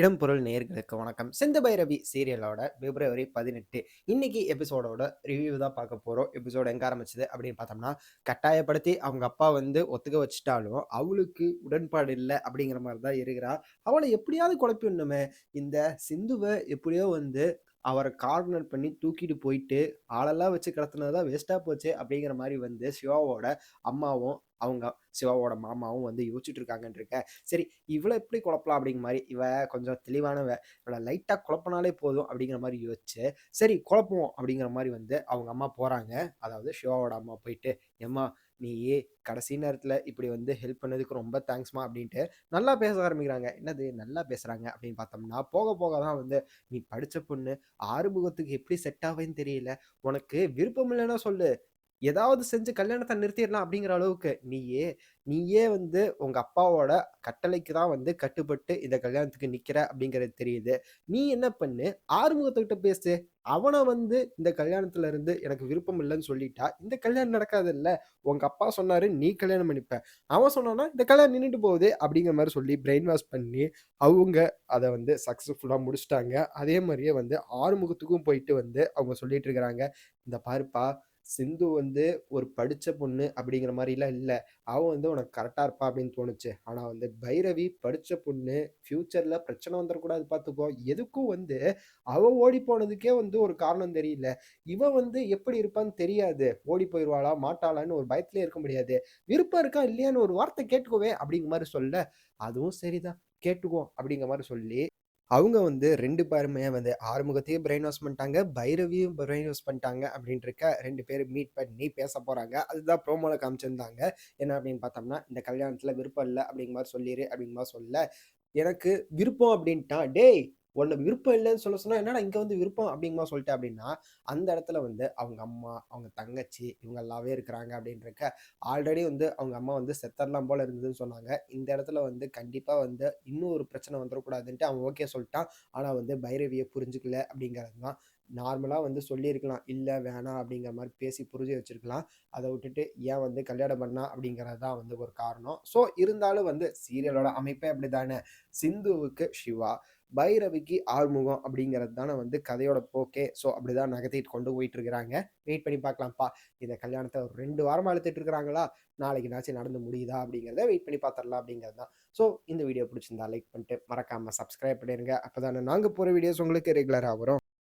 இடம்பொருள் நேர்களுக்கு வணக்கம். சிந்து பைரவி சீரியலோட பிப்ரவரி பதினெட்டு. இன்னைக்கு எபிசோடோட ரிவ்யூ தான் பார்க்க போகிறோம் எபிசோடு எங்கே ஆரம்பிச்சது அப்படின்னு பார்த்தோம்னா கட்டாயப்படுத்தி அவங்க அப்பா வந்து ஒத்துக்க வச்சுட்டாலும் அவளுக்கு உடன்பாடு இல்லை அப்படிங்கிற மாதிரி தான் இருக்கிறா. அவளை எப்படியாவது குழப்பிடணுமே இந்த சிந்துவை எப்படியோ வந்து அவரை கார்னர் பண்ணி தூக்கிட்டு போயிட்டு ஆளெல்லாம் வச்சு கடத்துனது தான் வேஸ்ட்டாக போச்சு அப்படிங்கிற மாதிரி வந்து சிவாவோட அம்மாவும் அவங்க சிவாவோட மாமாவும் வந்து யோசிச்சுட்டு இருக்காங்கன்னு இருக்க சரி இவளை எப்படி குழப்பலாம் அப்படிங்கிற மாதிரி இவ கொஞ்சம் தெளிவானவ இவளை லைட்டாக குழப்பினாலே போதும் அப்படிங்கிற மாதிரி யோசிச்சு சரி குழப்புவோம் அப்படிங்கிற மாதிரி வந்து அவங்க அம்மா போகிறாங்க அதாவது சிவாவோட அம்மா போயிட்டு எம்மா நீ கடைசி நேரத்தில் இப்படி வந்து ஹெல்ப் பண்ணதுக்கு ரொம்ப தேங்க்ஸ்மா அப்படின்ட்டு நல்லா பேச ஆரம்பிக்கிறாங்க. என்னது நல்லா பேசுகிறாங்க அப்படின்னு பார்த்தோம்னா போக போக தான் வந்து நீ படித்த பொண்ணு ஆறுமுகத்துக்கு எப்படி செட் ஆவேன்னு தெரியல. உனக்கு விருப்பம் இல்லைன்னா சொல்லு. ஏதாவது செஞ்சு கல்யாணத்தை நிறுத்திடலாம் அப்படிங்கிற அளவுக்கு நீயே நீயே வந்து உங்க அப்பாவோட கட்டளைக்கு தான் வந்து கட்டுப்பட்டு இந்த கல்யாணத்துக்கு நிக்கிற அப்படிங்கிறது தெரியுது. நீ என்ன பண்ணு? ஆறுமுகத்துக்கிட்ட பேசு. அவனை வந்து இந்த கல்யாணத்துல இருந்து எனக்கு விருப்பம் இல்லைன்னு சொல்லிட்டா இந்த கல்யாணம் நடக்காது இல்ல. உங்க அப்பா சொன்னாரு நீ கல்யாணம் பண்ணிப்ப. அவன் சொன்னானா இந்த கல்யாணம் நின்றுட்டு போகுது அப்படிங்கிற மாதிரி சொல்லி பிரெயின் வாஷ் பண்ணி அவங்க அதை வந்து சக்சஸ்ஃபுல்லா முடிச்சிட்டாங்க. அதே மாதிரியே வந்து ஆறுமுகத்துக்கும் போயிட்டு வந்து அவங்க சொல்லிட்டு இருக்கிறாங்க. இந்த பாருப்பா சிந்து வந்து ஒரு படித்த பொண்ணு அப்படிங்கிற மாதிரிலாம் இல்லை. அவன் வந்து உனக்கு கரெக்டாக இருப்பா அப்படின்னு தோணுச்சு. ஆனால் வந்து பைரவி படித்த பொண்ணு ஃப்யூச்சரில் பிரச்சனை வந்துடக்கூடாது பார்த்துக்கோ எதுக்கும் வந்து அவள் ஓடி போனதுக்கே வந்து ஒரு காரணம் தெரியல. இவன் வந்து எப்படி இருப்பான்னு தெரியாது. ஓடி போயிடுவாளா மாட்டாளான்னு ஒரு பயத்திலே இருக்க முடியாது. விருப்பம் இருக்கா இல்லையான்னு ஒரு வார்த்தை கேட்டுக்கோவே அப்படிங்கிற மாதிரி சொல்ல. அதுவும் சரிதான். கேட்டுக்கோ அப்படிங்கிற மாதிரி சொல்லி அவங்க வந்து ரெண்டு பேருமே வந்து ஆறுமுகத்தையும் பிரெயின் வாஷ் பண்ணிட்டாங்க. பைரவியும் பிரெயின் வாஷ் பண்ணிட்டாங்க அப்படின்ட்டுருக்க ரெண்டு பேரும் மீட் பண்ணி பேச போறாங்க. அதுதான் ப்ரோமோல காமிச்சிருந்தாங்க. என்ன அப்படின்னு பார்த்தோம்னா இந்த கல்யாணத்தில் விருப்பம் இல்லை அப்படிங்கிற மாதிரி சொல்லிடு அப்படிங்கிற மாதிரி சொல்ல. எனக்கு விருப்பம் அப்படின்ட்டான் டேய் ஒன்று விருப்பம் இல்லைன்னு சொல்ல சொன்னா என்னடா இங்க வந்து விருப்பம்? அப்படிங்கமா சொல்லிட்டேன் அப்படின்னா அந்த இடத்துல வந்து அவங்க அம்மா அவங்க தங்கச்சி இவங்க எல்லாவே இருக்கிறாங்க அப்படின்றக்க ஆல்ரெடி வந்து அவங்க அம்மா வந்து செத்தர்லாம் போல இருந்ததுன்னு சொன்னாங்க. இந்த இடத்துல வந்து கண்டிப்பா வந்து இன்னும் ஒரு பிரச்சனை வந்துடக்கூடாதுன்ட்டு அவன் ஓகே சொல்லிட்டான். ஆனா வந்து பைரவியை புரிஞ்சுக்கல அப்படிங்கிறது தான் நார்மலாக வந்து சொல்லியிருக்கலாம். இல்லை வேணாம் அப்படிங்கிற மாதிரி பேசி புரிஞ்சு வச்சிருக்கலாம். அதை விட்டுட்டு ஏன் வந்து கல்யாணம் பண்ணா அப்படிங்கிறது தான் வந்து ஒரு காரணம். ஸோ இருந்தாலும் வந்து சீரியலோட அமைப்பே அப்படி தானே சிந்துவுக்கு சிவா பைரவிக்கு ஆறுமுகம் அப்படிங்கிறது தானே வந்து கதையோட போக்கே. ஸோ அப்படிதான் நகர்த்திட்டு கொண்டு போயிட்டு இருக்கிறாங்க வெயிட் பண்ணி பார்க்கலாம்ப்பா. இந்த கல்யாணத்தை ஒரு ரெண்டு வாரமாக அழுத்திட்டு இருக்கிறாங்களா? நாளைக்கு நாச்சு நடந்து முடியுதா? அப்படிங்கிறத வெயிட் பண்ணி பார்த்துடலாம் அப்படிங்கிறது தான் ஸோ இந்த வீடியோ பிடிச்சிருந்தா லைக் பண்ணிட்டு மறக்காமல் சப்ஸ்கிரைப் பண்ணிடுங்க அப்போ தானே நாங்கள் போகிற வீடியோஸ் உங்களுக்கு ரெகுலராக வரும்.